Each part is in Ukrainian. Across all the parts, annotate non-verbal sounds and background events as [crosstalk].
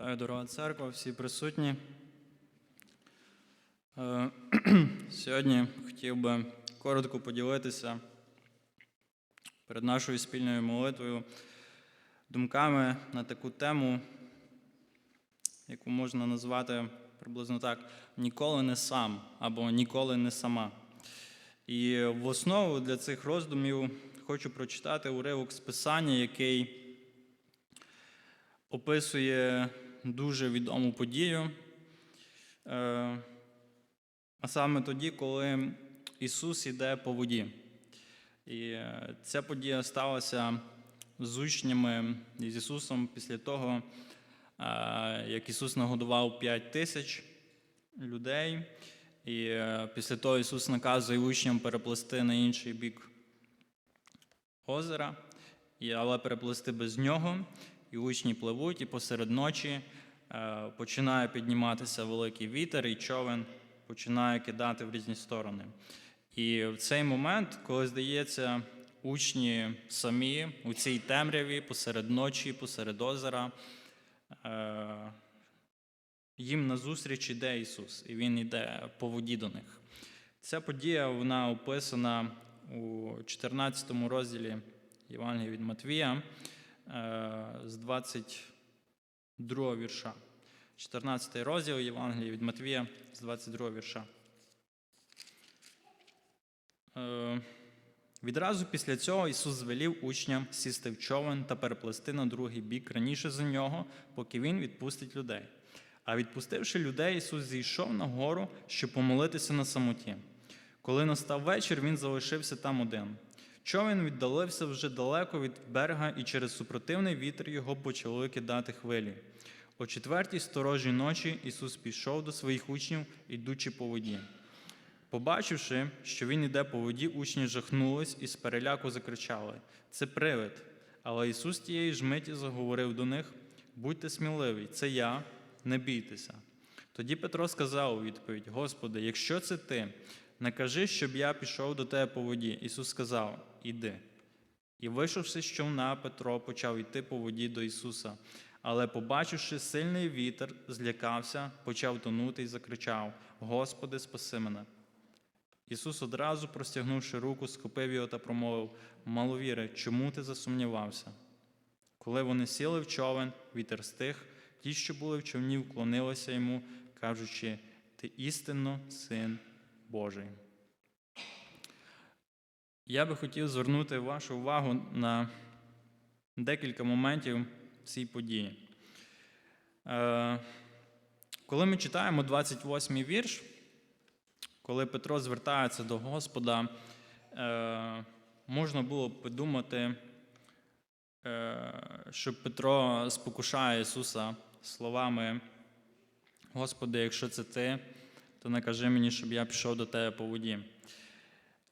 Вітаю, дорога церква, всі присутні. Е, [clears throat] Сьогодні хотів би коротко поділитися перед нашою спільною молитвою думками на таку тему, яку можна назвати приблизно так: ніколи не сам або ніколи не сама. І в основу для цих роздумів хочу прочитати уривок з Писання, який описує дуже відому подію. Е, А саме тоді, коли Ісус іде по воді. І е, ця подія сталася з учнями з Ісусом після того, е, як Ісус нагодував 5 тисяч людей. І після того Ісус наказує учням переплисти на інший бік озера, але переплисти без нього. І учні пливуть, і посеред ночі е, починає підніматися великий вітер, і човен починає кидати в різні сторони. І в цей момент, коли здається, учні самі у цій темряві, посеред ночі, посеред озера, е, їм назустріч іде Ісус, і Він йде по воді до них. Ця подія вона описана у 14 розділі Євангелія від Матвія з 22 вірша. 14 розділ Євангелія від Матвія з 22 вірша. Е, Відразу після цього Ісус звелів учням сісти в човен та переплести на другий бік раніше за нього, поки Він відпустить людей. А відпустивши людей, Ісус зійшов на гору, щоб помолитися на самоті. Коли настав вечір, він залишився там один. Човен віддалився вже далеко від берега, і через супротивний вітер його почали кидати хвилі. О четвертій сторожій ночі Ісус пішов до своїх учнів, ідучи по воді. Побачивши, що він іде по воді, учні жахнулись і з переляку закричали: Це привид. Але Ісус тієї ж миті заговорив до них: Будьте сміливі, це я, не бійтеся. Тоді Петро сказав у відповідь: Господи, якщо це ти, накажи, щоб я пішов до тебе по воді. Ісус сказав: Іди. І вийшовши з човна, Петро почав йти по воді до Ісуса. Але, побачивши сильний вітер, злякався, почав тонути і закричав: Господи, спаси мене. Ісус одразу, простягнувши руку, схопив його та промовив: Маловіре, чому ти засумнівався? Коли вони сіли в човен, вітер стих, ті, що були в човні, вклонилися йому, кажучи: Ти істинно син Божий. Я би хотів звернути вашу увагу на декілька моментів цій події. Е, Коли ми читаємо 28-й вірш, коли Петро звертається до Господа, е, можна було б подумати, е, що Петро спокушає Ісуса словами: Господи, якщо це ти, то накажи мені, щоб я пішов до тебе по воді.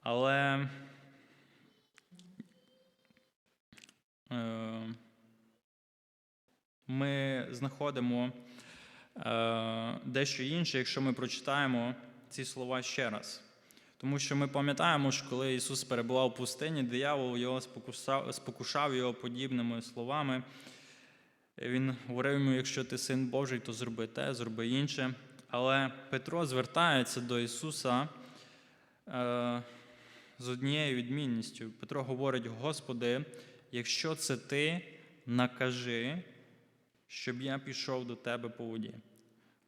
Але е, ми знаходимо е, дещо інше, якщо ми прочитаємо ці слова ще раз. Тому що ми пам'ятаємо, що коли Ісус перебував в пустині, диявол його спокушав, спокушав його подібними словами. Він говорив йому, якщо ти син Божий, то зроби те, зроби інше. Але Петро звертається до Ісуса е, з однією відмінністю. Петро говорить: Господи, якщо це ти, накажи, щоб я пішов до тебе по воді.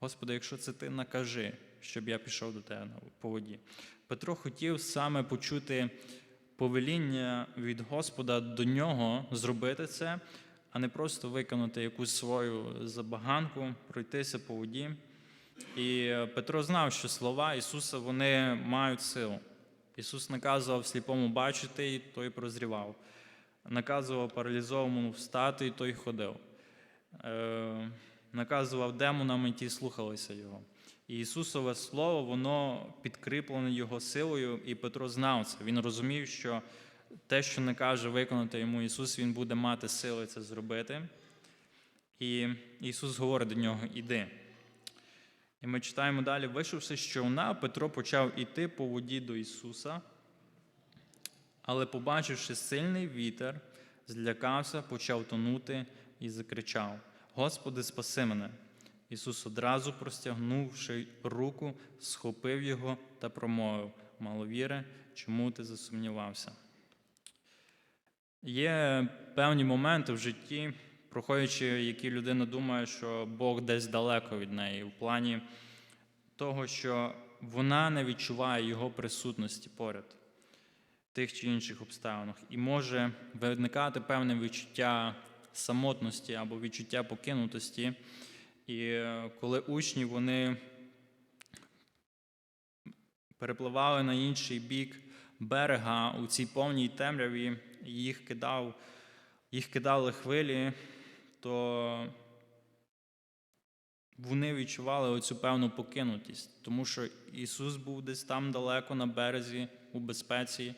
Господи, якщо це ти, накажи, щоб я пішов до тебе по воді. Петро хотів саме почути повеління від Господа до нього зробити це, а не просто виконати якусь свою забаганку, пройтися по воді. І Петро знав, що слова Ісуса вони мають силу. Ісус наказував сліпому бачити, і той прозрівав. Наказував паралізованому встати, і той ходив. Е, наказував демонам, і ті слухалися Його. І Ісусове Слово, воно підкріплене Його силою, і Петро знав це. Він розумів, що те, що не каже виконати йому Ісус, Він буде мати сили це зробити. І Ісус говорить до нього: Іди. І ми читаємо далі, вийшовши з човна, Петро почав іти по воді до Ісуса, але, побачивши сильний вітер, злякався, почав тонути і закричав: Господи, спаси мене. Ісус одразу простягнувши руку, схопив його та промовив: Маловіре, чому ти засумнівався? Є певні моменти в житті, проходячи, які людина думає, що Бог десь далеко від неї, в плані того, що вона не відчуває Його присутності поряд в тих чи інших обставинах, і може виникати певне відчуття самотності або відчуття покинутості. І е, коли учні вони перепливали на інший бік берега у цій повній темряві, їх кидав, їх кидали хвилі, то вони відчували оцю певну покинутість, тому що Ісус був десь там далеко на березі у безпеці,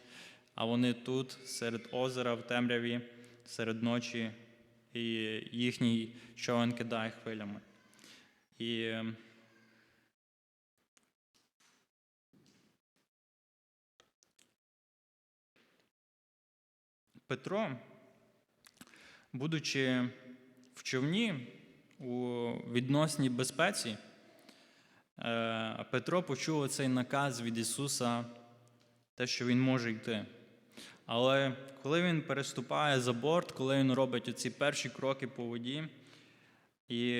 а вони тут, серед озера, в темряві, серед ночі, і їхній човен кидає хвилями. І Петро, будучи в човні у відносній безпеці, е, Петро почув цей наказ від Ісуса, те, що він може йти. Але коли він переступає за борт, коли він робить оці перші кроки по воді, і,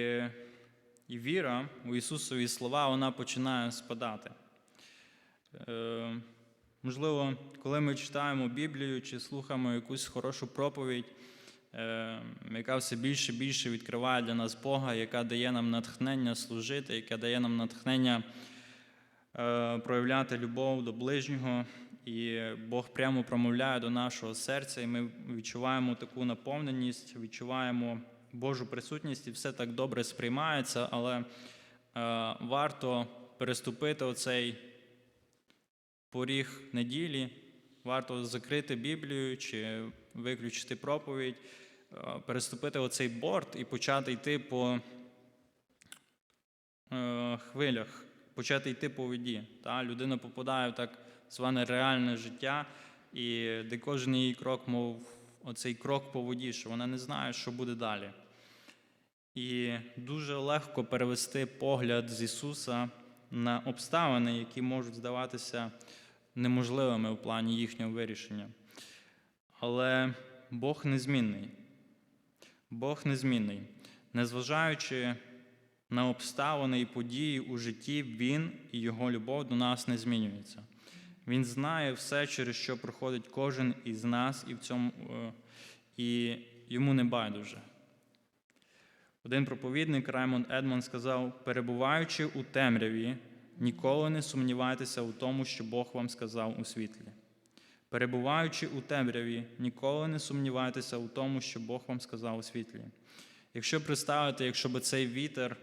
і віра у Ісусові слова, вона починає спадати. Е, можливо, коли ми читаємо Біблію чи слухаємо якусь хорошу проповідь, яка все більше і більше відкриває для нас Бога, яка дає нам натхнення служити, яка дає нам натхнення е, проявляти любов до ближнього. І Бог прямо промовляє до нашого серця, і ми відчуваємо таку наповненість, відчуваємо Божу присутність, і все так добре сприймається, але е, варто переступити оцей поріг неділі, варто закрити Біблію чи виключити проповідь, е, переступити оцей борт і почати йти по е, хвилях, почати йти по воді. Та? Людина попадає в так зване реальне життя, і де кожен її крок, мов оцей крок по воді, що вона не знає, що буде далі. І дуже легко перевести погляд з Ісуса на обставини, які можуть здаватися неможливими в плані їхнього вирішення. Але Бог незмінний. Бог незмінний. Незважаючи на обставини і події у житті, Він і Його любов до нас не змінюється. Він знає все, через що проходить кожен із нас, і в цьому е, і йому не байдуже. Один проповідник Раймонд Едмон сказав: перебуваючи у темряві, ніколи не сумнівайтеся у тому, що Бог вам сказав у світлі. Перебуваючи у темряві, ніколи не сумнівайтеся у тому, що Бог вам сказав у світлі. Якщо представити, якщо би цей вітер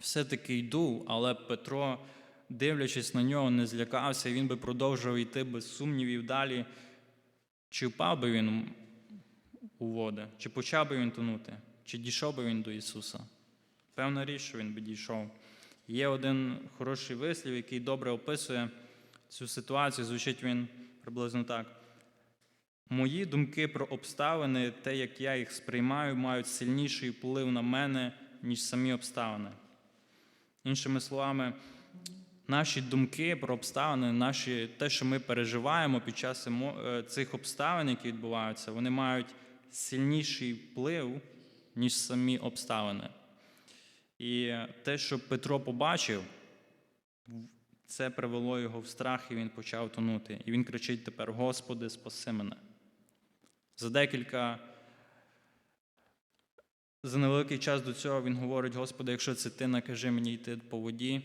все-таки йдув, але Петро, дивлячись на нього, не злякався, він би продовжував йти без сумнівів далі, чи впав би він у води, чи почав би він тонути, чи дійшов би він до Ісуса? Певна річ, що він би дійшов. Є один хороший вислів, який добре описує цю ситуацію. Звучить він приблизно так. Мої думки про обставини, те, як я їх сприймаю, мають сильніший вплив на мене, ніж самі обставини. Іншими словами, наші думки про обставини, наші, те, що ми переживаємо під час емо- цих обставин, які відбуваються, вони мають сильніший вплив, ніж самі обставини. І те, що Петро побачив, це привело його в страх, і він почав тонути. І він кричить тепер: Господи, спаси мене. За декілька, за невеликий час до цього він говорить: Господи, якщо це ти, накажи мені йти по воді.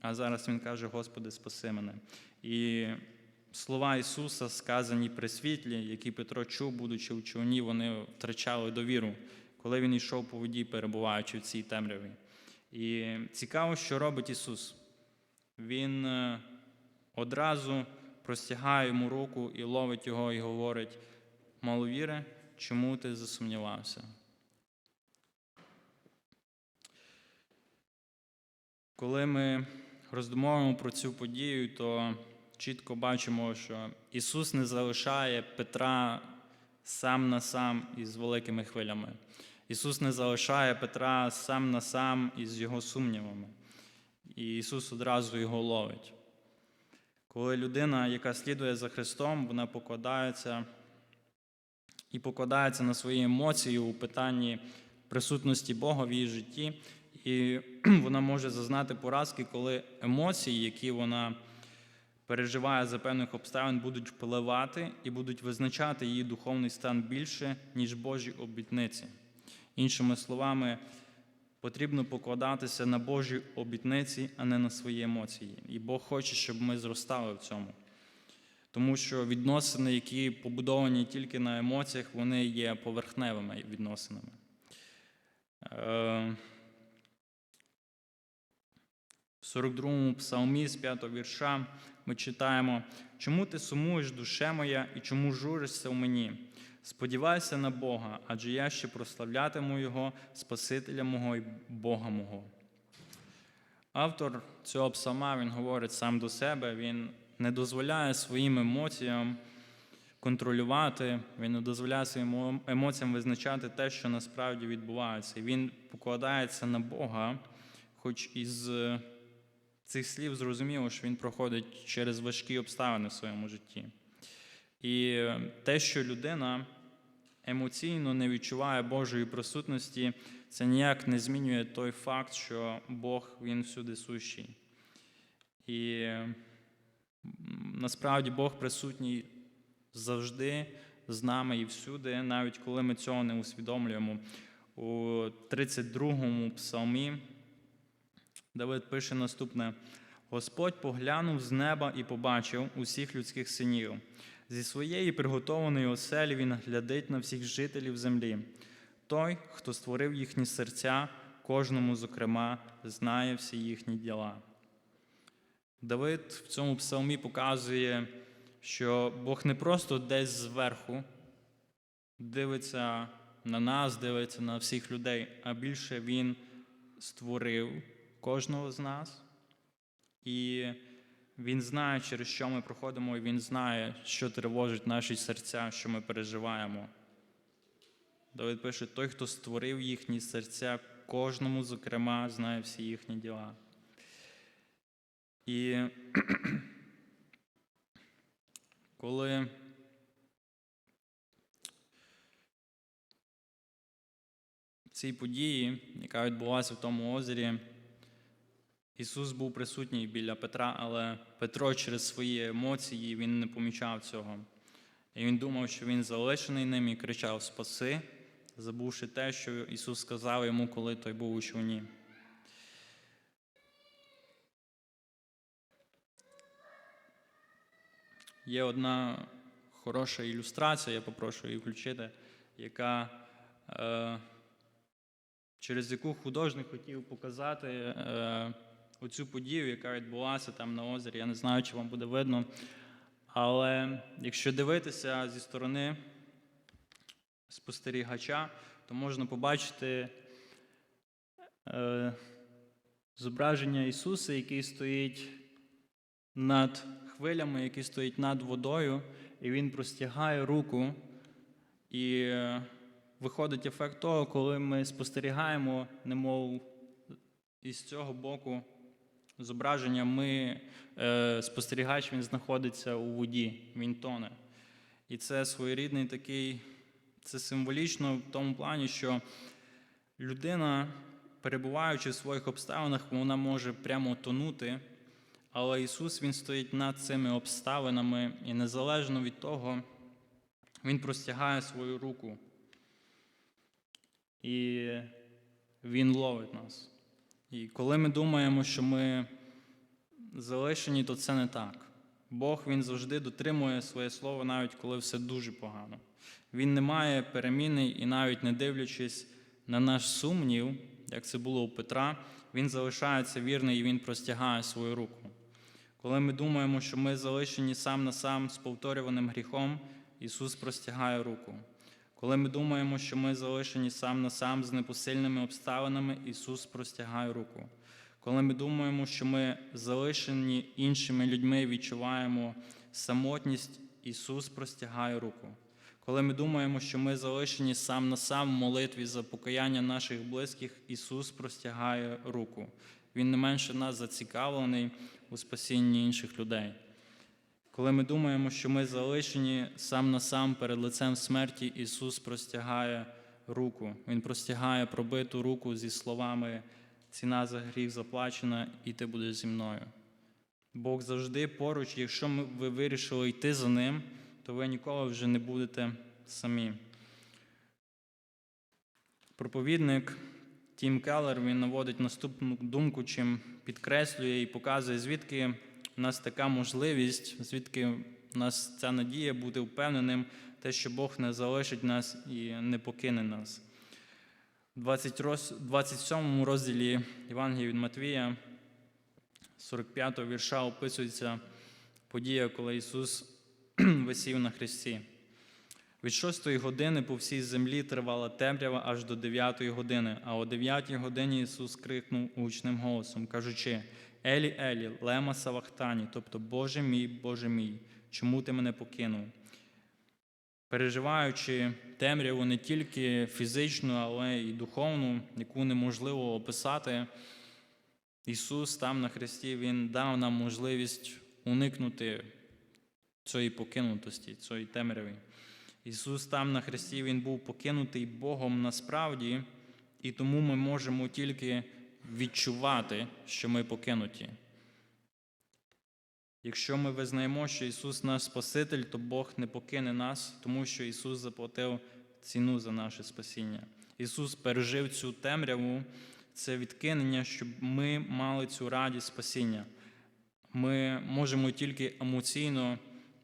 А зараз він каже: Господи, спаси мене. І слова Ісуса, сказані при світлі, які Петро чув, будучи в човні, вони втрачали довіру, коли він йшов по воді, перебуваючи в цій темряві. І цікаво, що робить Ісус. Він е, одразу простягає йому руку і ловить його, і говорить: маловіре, чому ти засумнівався? Коли ми роздумовуємо про цю подію, то чітко бачимо, що Ісус не залишає Петра сам на сам із великими хвилями. Ісус не залишає Петра сам на сам із його сумнівами. І Ісус одразу його ловить. Коли людина, яка слідує за Христом, вона покладається і покладається на свої емоції у питанні присутності Бога в її житті, і [clears throat] вона може зазнати поразки, коли емоції, які вона переживає за певних обставин, будуть впливати і будуть визначати її духовний стан більше, ніж Божі обітниці. Іншими словами, потрібно покладатися на Божі обітниці, а не на свої емоції. І Бог хоче, щоб ми зростали в цьому. Тому що відносини, які побудовані тільки на емоціях, вони є поверхневими відносинами. Е, В 42-му псалмі з 5 вірша ми читаємо: Чому ти сумуєш, душе моя, і чому журишся в мені? Сподівайся на Бога, адже я ще прославлятиму Його, Спасителя мого і Бога мого. Автор цього псалма він говорить сам до себе, він не дозволяє своїм емоціям контролювати, він не дозволяє своїм емоціям визначати те, що насправді відбувається. І він покладається на Бога, хоч із цих слів зрозуміло, що він проходить через важкі обставини в своєму житті. І те, що людина емоційно не відчуває Божої присутності, це ніяк не змінює той факт, що Бог він всюди сущий. І насправді Бог присутній завжди з нами і всюди, навіть коли ми цього не усвідомлюємо. У 32-му псалмі Давид пише наступне: Господь поглянув з неба і побачив усіх людських синів. Зі своєї приготованої оселі він глядить на всіх жителів землі. Той, хто створив їхні серця, кожному, зокрема, знає всі їхні діла. Давид в цьому псалмі показує, що Бог не просто десь зверху дивиться на нас, дивиться на всіх людей, а більше Він створив кожного з нас. І він знає, через що ми проходимо, і він знає, що тривожить наші серця, що ми переживаємо. Давид пише: той, хто створив їхні серця, кожному, зокрема, знає всі їхні діла. І [clears throat] коли в цій події, яка відбулася в тому озері, Ісус був присутній біля Петра, але Петро через свої емоції він не помічав цього. І він думав, що він залишений ним і кричав Спаси, забувши те, що Ісус сказав йому, коли той був у човні. Є одна хороша ілюстрація, я попрошу її включити, яка, е, через яку художник хотів показати е, оцю подію, яка відбулася там на озері. Я не знаю, чи вам буде видно. Але якщо дивитися зі сторони спостерігача, то можна побачити е, зображення Ісуса, який стоїть над хвилями, який стоїть над водою, і Він простягає руку. І е, виходить ефект того, коли ми спостерігаємо, немов із цього боку зображення, ми, е, спостерігач він знаходиться у воді, він тоне. І це своєрідний такий, це символічно в тому плані, що людина, перебуваючи в своїх обставинах, вона може прямо тонути, але Ісус Він стоїть над цими обставинами, і незалежно від того, Він простягає свою руку. І Він ловить нас. І коли ми думаємо, що ми залишені, то це не так. Бог він завжди дотримує своє слово, навіть коли все дуже погано. Він не має переміни і навіть не дивлячись на наш сумнів, як це було у Петра, він залишається вірний і він простягає свою руку. Коли ми думаємо, що ми залишені сам на сам з повторюваним гріхом, Ісус простягає руку. Коли ми думаємо, що ми залишені сам на сам з непосильними обставинами, Ісус простягає руку. Коли ми думаємо, що ми залишені іншими людьми, відчуваємо самотність, Ісус простягає руку. Коли ми думаємо, що ми залишені сам на сам в молитві за покаяння наших близьких, Ісус простягає руку. Він не менше нас зацікавлений у спасінні інших людей. Коли ми думаємо, що ми залишені сам на сам перед лицем смерті, Ісус простягає руку. Він простягає пробиту руку зі словами ціна за гріх заплачена, і ти будеш зі мною. Бог завжди поруч, якщо ви вирішили йти за ним, то ви ніколи вже не будете самі. Проповідник Тім Келлер він наводить наступну думку, чим підкреслює і показує, звідки в нас така можливість, звідки у нас ця надія бути впевненим, те, що Бог не залишить нас і не покине нас. В 27 розділі Євангелії від Матвія, 45 вірша, описується подія, коли Ісус [clears throat] висів на хресті. Від шостої години по всій землі тривала темрява аж до дев'ятої години, а о дев'ятій годині Ісус крикнув гучним голосом, кажучи: Елі, Елі, лема савахтані, тобто Боже мій, Боже мій, чому ти мене покинув? Переживаючи темряву не тільки фізичну, але й духовну, яку неможливо описати, Ісус там на хресті Він дав нам можливість уникнути цієї покинутості, цієї темряви. Ісус там на хресті Він був покинутий Богом насправді, і тому ми можемо тільки відчувати, що ми покинуті. Якщо ми визнаємо, що Ісус наш Спаситель, то Бог не покине нас, тому що Ісус заплатив ціну за наше спасіння. Ісус пережив цю темряву, це відкинення, щоб ми мали цю радість спасіння. Ми можемо тільки емоційно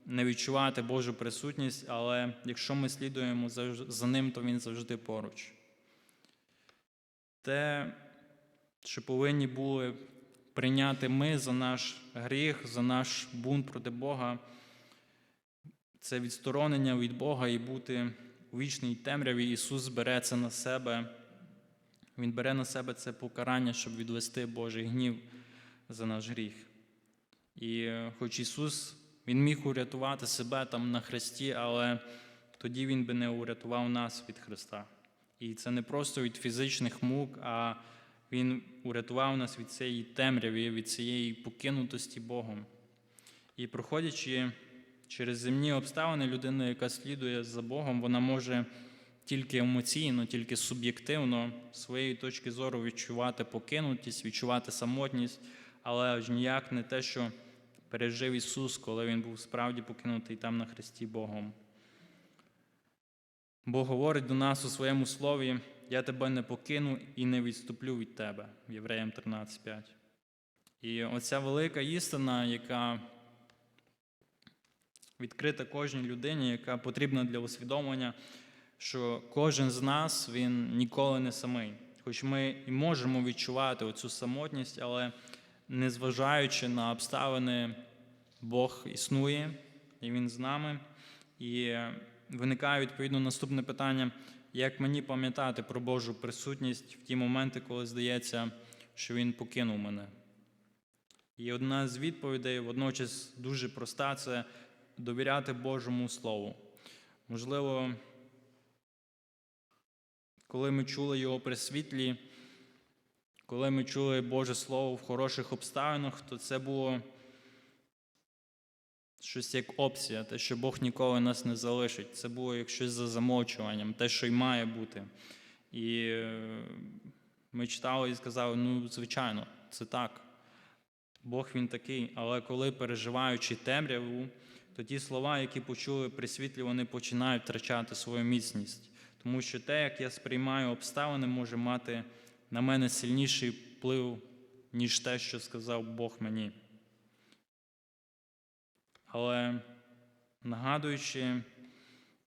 не відчувати Божу присутність, але якщо ми слідуємо за ним, то Він завжди поруч. Те, що повинні були прийняти ми за наш гріх, за наш бунт проти Бога, це відсторонення від Бога і бути у вічній темряві. Ісус бере це на себе. Він бере на себе це покарання, щоб відвести Божий гнів за наш гріх. І е, хоч Ісус Він міг урятувати себе там на хресті, але тоді Він би не урятував нас від Христа. І це не просто від фізичних мук, а Він урятував нас від цієї темряви, від цієї покинутості Богом. І проходячи через земні обставини, людина, яка слідує за Богом, вона може тільки емоційно, тільки суб'єктивно своєї точки зору відчувати покинутість, відчувати самотність, але аж ніяк не те, що пережив Ісус, коли Він був справді покинутий там на хресті Богом. Бог говорить до нас у своєму слові: Я тебе не покину і не відступлю від тебе, Євреям 13.5. І оця велика істина, яка відкрита кожній людині, яка потрібна для усвідомлення, що кожен з нас він ніколи не самий. Хоч ми і можемо відчувати оцю самотність, але незважаючи на обставини, Бог існує, і Він з нами. І виникає відповідно наступне питання: як мені пам'ятати про Божу присутність в ті моменти, коли здається, що Він покинув мене? І одна з відповідей водночас дуже проста це довіряти Божому Слову. Можливо, коли ми чули його при світлі, коли ми чули Боже Слово в хороших обставинах, то це було щось як опція, те, що Бог ніколи нас не залишить. Це було як щось за замовчуванням, те, що й має бути. І е, ми читали і сказали: ну, звичайно, це так. Бог він такий, але коли переживаючи темряву, то ті слова, які почули при світлі, вони починають втрачати свою міцність. Тому що те, як я сприймаю обставини, може мати на мене сильніший вплив, ніж те, що сказав Бог мені. Але нагадуючи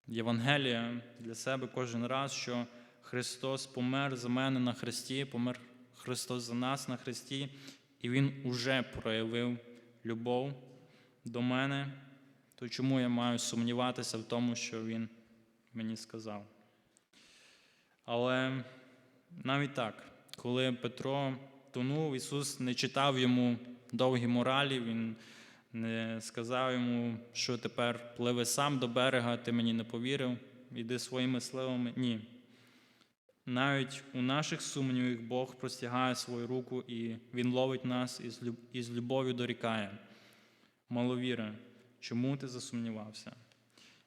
Євангелія для себе кожен раз, що Христос помер за мене на Христі, помер Христос за нас на Христі, і Він уже проявив любов до мене, то чому я маю сумніватися в тому, що Він мені сказав? Але навіть так, коли Петро тонув, Ісус не читав йому довгі моралі, Він сказав йому, що тепер пливи сам до берега, ти мені не повірив, іди своїми силами. Ні. Навіть у наших сумнівах Бог простягає свою руку і Він ловить нас і з любов'ю дорікає. Маловіра, чому ти засумнівався?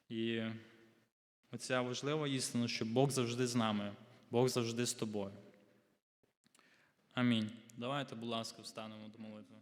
І оця важлива істина, що Бог завжди з нами, Бог завжди з тобою. Амінь. Давайте, будь ласка, встанемо до молитви.